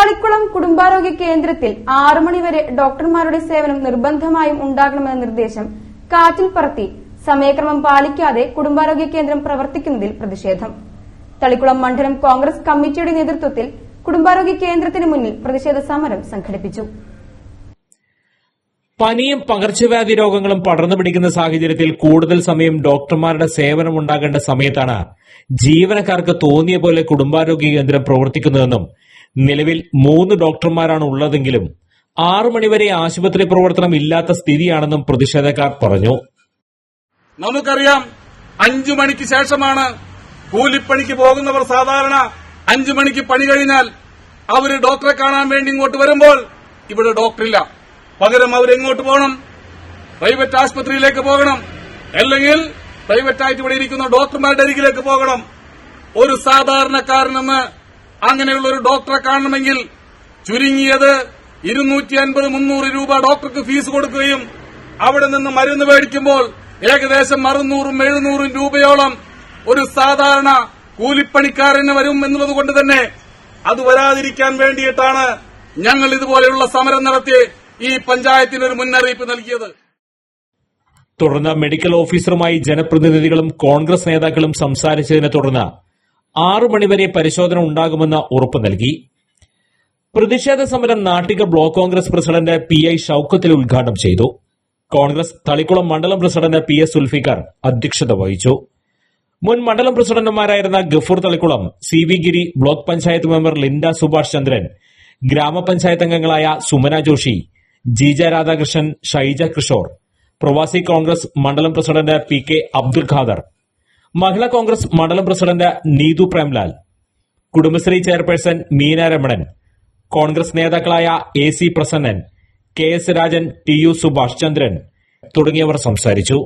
തളിക്കുളം കുടുംബാരോഗ്യ കേന്ദ്രത്തിൽ ആറു മണിവരെ ഡോക്ടർമാരുടെ സേവനം നിർബന്ധമായും ഉണ്ടാകണമെന്ന നിർദ്ദേശം കാറ്റിൽ പറത്തി സമയക്രമം പാലിക്കാതെ കുടുംബാരോഗ്യ കേന്ദ്രം പ്രവർത്തിക്കുന്നതിൽ പ്രതിഷേധം. തളിക്കുളം മണ്ഡലം കോൺഗ്രസ് കമ്മിറ്റിയുടെ നേതൃത്വത്തിൽ കുടുംബാരോഗ്യ കേന്ദ്രത്തിന് മുന്നിൽ പ്രതിഷേധ സമരം സംഘടിപ്പിച്ചു. പനിയും പകർച്ചവ്യാധി രോഗങ്ങളും പടർന്നു പിടിക്കുന്ന സാഹചര്യത്തിൽ കൂടുതൽ സമയം ഡോക്ടർമാരുടെ സേവനം ഉണ്ടാകേണ്ട സമയത്താണ് ജീവനക്കാർക്ക് തോന്നിയ പോലെ കുടുംബാരോഗ്യ കേന്ദ്രം പ്രവർത്തിക്കുന്നതെന്നും നിലവിൽ മൂന്ന് ഡോക്ടർമാരാണ് ഉള്ളതെങ്കിലും ആറു മണിവരെ ആശുപത്രി പ്രവർത്തനം ഇല്ലാത്ത സ്ഥിതിയാണെന്നും പ്രതിഷേധക്കാർ പറഞ്ഞു. നമുക്കറിയാം അഞ്ചു മണിക്ക് ശേഷമാണ് കൂലിപ്പണിക്ക് പോകുന്നവർ സാധാരണ അഞ്ചു മണിക്ക് പണി കഴിഞ്ഞാൽ അവർ ഡോക്ടറെ കാണാൻ വേണ്ടി ഇങ്ങോട്ട് വരുമ്പോൾ ഇവിടെ ഡോക്ടറില്ല. പകരം അവരെങ്ങോട്ട് പോകണം? പ്രൈവറ്റ് ആശുപത്രിയിലേക്ക് പോകണം. അല്ലെങ്കിൽ പ്രൈവറ്റായിട്ട് ഇവിടെ ഇരിക്കുന്ന ഡോക്ടർമാരുടെ അരികിലേക്ക് പോകണം. ഒരു സാധാരണക്കാരനെന്ന് അങ്ങനെയുള്ള ഒരു ഡോക്ടറെ കാണണമെങ്കിൽ ചുരുങ്ങിയത് ഇരുന്നൂറ്റി അൻപത് മുന്നൂറ് രൂപ ഡോക്ടർക്ക് ഫീസ് കൊടുക്കുകയും അവിടെ നിന്ന് മരുന്ന് മേടിക്കുമ്പോൾ ഏകദേശം അറുന്നൂറും എഴുന്നൂറും രൂപയോളം ഒരു സാധാരണ കൂലിപ്പണിക്കാരന് വരും എന്നുള്ളത് തന്നെ അത് വരാതിരിക്കാൻ വേണ്ടിയിട്ടാണ് ഞങ്ങൾ ഇതുപോലെയുള്ള സമരം നടത്തി ഈ പഞ്ചായത്തിന് ഒരു മുന്നറിയിപ്പ് നൽകിയത്. തുടർന്ന് മെഡിക്കൽ ഓഫീസറുമായി ജനപ്രതിനിധികളും കോൺഗ്രസ് നേതാക്കളും സംസാരിച്ചതിനെ തുടർന്ന് ആറു മണിവരെ പരിശോധന ഉണ്ടാകുമെന്ന് ഉറപ്പ് നൽകി. പ്രതിഷേധ സമരം Nattika block Congress president P I ഷൌക്കത്തിൽ ഉദ്ഘാടനം ചെയ്തു. കോൺഗ്രസ് തളിക്കുളം മണ്ഡലം പ്രസിഡന്റ് പി എസ് സുൽഫിക്കർ അധ്യക്ഷത വഹിച്ചു. മുൻ മണ്ഡലം പ്രസിഡന്റുമാരായിരുന്ന Gafoor Thalikulam C V Giri block panchayat member Linda Subhash Chandran ഗ്രാമപഞ്ചായത്ത് അംഗങ്ങളായ സുമന ജോഷി ജീജ രാധാകൃഷ്ണൻ ഷൈജ കിഷോർ പ്രവാസി കോൺഗ്രസ് മണ്ഡലം president P K Abdul Khader Mahila Congress മണ്ഡലം പ്രസിഡന്റ് നീതു പ്രേംലാൽ കുടുംബശ്രീ ചെയർപേഴ്സൺ മീന രമണൻ കോൺഗ്രസ് നേതാക്കളായ A C Prasannan K S Rajan T U Subhash Chandran തുടങ്ങിയവർ സംസാരിച്ചു.